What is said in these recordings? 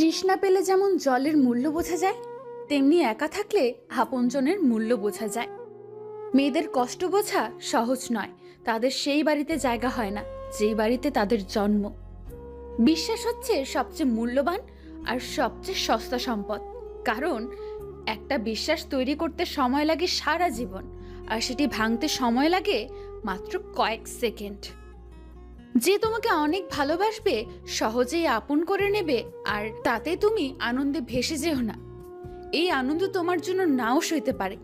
তৃষ্ণা পেলে যেমন জলের মূল্য বোঝা যায়, তেমনি একা থাকলে আপনজনের মূল্য বোঝা যায়। মেয়েদের কষ্ট বোঝা সহজ নয়, তাদের সেই বাড়িতে জায়গা হয় না যেই বাড়িতে তাদের জন্ম। বিশ্বাস হচ্ছে সবচেয়ে মূল্যবান আর সবচেয়ে সস্তা সম্পদ, কারণ একটা বিশ্বাস তৈরি করতে সময় লাগে সারা জীবন, আর সেটি ভাঙতে সময় লাগে মাত্র কয়েক সেকেন্ড। যে তোমাকে অনেক ভালোবাসবে, সহজেই আপন করে নেবে, আর তাতে তুমি আনন্দে ভেসে যেও না। এই আনন্দ তোমার জন্য নাও সইতে পারে।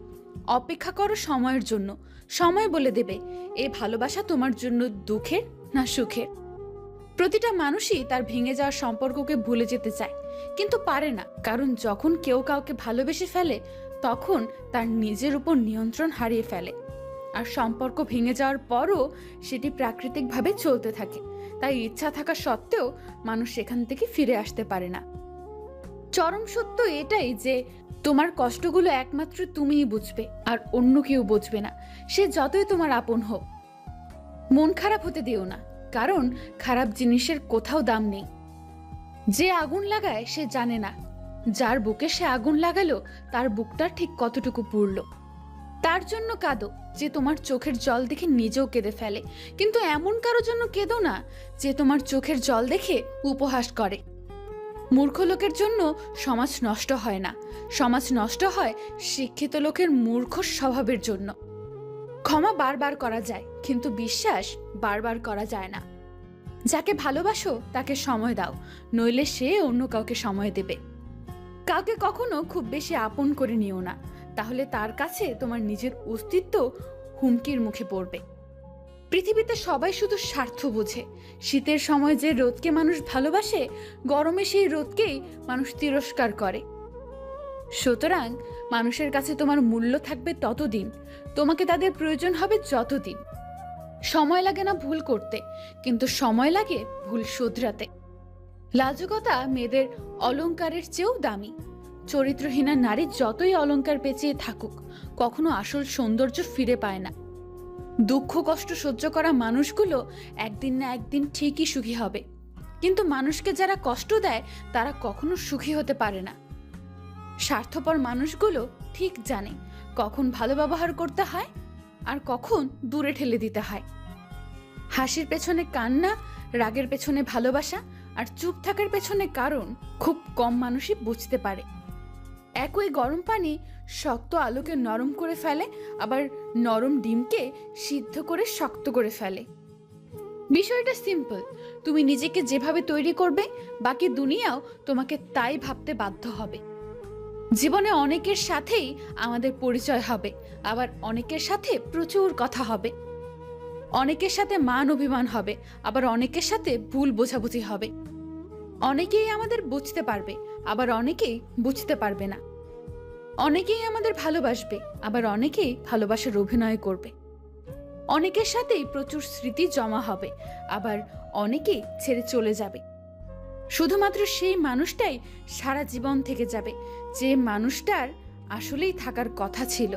অপেক্ষা করো সময়ের জন্য। সময় বলে দেবে এই ভালোবাসা তোমার জন্য দুঃখের না সুখের? প্রতিটা মানুষই তার ভেঙে যাওয়া সম্পর্ককে ভুলে যেতে চায়, কিন্তু পারে না। কারণ যখন কেউ কাউকে ভালোবেসে ফেলে, তখন তার নিজের উপর নিয়ন্ত্রণ হারিয়ে ফেলে। আর সম্পর্ক ভেঙে যাওয়ার পরও সেটি প্রাকৃতিকভাবে চলতে থাকে। তাই ইচ্ছা থাকা সত্ত্বেও মানুষ সেখান থেকে ফিরে আসতে পারে না। চরম সত্য এটাই যে তোমার কষ্টগুলো একমাত্র তুমিই বুঝবে আর অন্য কেউ বুঝবে না। সে যতই তোমার আপন হোক। মন খারাপ হতে দিও না, কারণ খারাপ জিনিসের কোথাও দাম নেই। যে আগুন লাগায় সে জানে না, যার বুকে সে আগুন লাগালো, তার বুকটা ঠিক কতটুকু পুড়ল। তার জন্য কাঁদো যে তোমার চোখের জল দেখে নিজেও কেঁদে ফেলে। কিন্তু এমন কারও জন্য কেঁদো না যে তোমার চোখের জল দেখে উপহাস করে। মূর্খ লোকের জন্য সমাজ নষ্ট হয় না। সমাজ নষ্ট হয় শিক্ষিত লোকের মূর্খ স্বভাবের জন্য। ক্ষমা বারবার করা যায়, কিন্তু বিশ্বাস বারবার করা যায় না। যাকে ভালোবাসো, তাকে সময় দাও, নইলে সে অন্য কাউকে সময় দেবে। কাউকে কখনো খুব বেশি আপন করে নিও না। তাহলে তার কাছে তোমার নিজের অস্তিত্ব হুমকির মুখে পড়বে। পৃথিবীতে সবাই শুধু স্বার্থ বোঝে। শীতের সময় যে রোদকে মানুষ ভালোবাসে, গরমে সেই রোদকেই মানুষ তিরস্কার করে। সুতরাং মানুষের কাছে তোমার মূল্য থাকবে ততদিন। তোমাকে তাদের প্রয়োজন হবে যতদিন। সময় লাগে না ভুল করতে, কিন্তু সময় লাগে ভুল শুধরাতে। লাজুকতা মেয়েদের অলংকারের চেয়েও দামি। চরিত্রহীনা নারী যতই অলঙ্কার পেঁচিয়ে থাকুক, কখনো আসল সৌন্দর্য ফিরে পায় না। দুঃখ, কষ্ট সহ্য করা মানুষগুলো একদিন না একদিন ঠিকই সুখী হবে। কিন্তু মানুষকে যারা কষ্ট দেয়, তারা কখনো সুখী হতে পারে না। স্বার্থপর মানুষগুলো ঠিক জানে কখন ভালো ব্যবহার করতে হয় আর কখন দূরে ঠেলে দিতে হয়। হাসির পেছনে কান্না, রাগের পেছনে ভালোবাসা আর চুপ থাকার পেছনে কারণ খুব কম মানুষই বুঝতে পারে। একই গরম পানি শক্ত আলুকে নরম করে ফেলে, আবার নরম ডিমকে সিদ্ধ করে শক্ত করে ফেলে। বিষয়টা সিম্পল। তুমি নিজেকে যেভাবে তৈরি করবে, বাকি দুনিয়াও তোমাকে তাই ভাবতে বাধ্য হবে। জীবনে অনেকের সাথেই আমাদের পরিচয় হবে, আবার অনেকের সাথে প্রচুর কথা হবে। অনেকের সাথে মান অভিমান হবে, আবার অনেকের সাথে ভুল বোঝাবুঝি হবে। অনেকেই আমাদের বুঝতে পারবে, আবার অনেকেই বুঝতে পারবে না। অনেকেই আমাদের ভালোবাসবে, আবার অনেকেই ভালোবাসার অভিনয় করবে। অনেকের সাথেই প্রচুর স্মৃতি জমা হবে, আবার অনেকেই ছেড়ে চলে যাবে। শুধুমাত্র সেই মানুষটাই সারা জীবন থেকে যাবে, যে মানুষটার আসলেই থাকার কথা ছিল।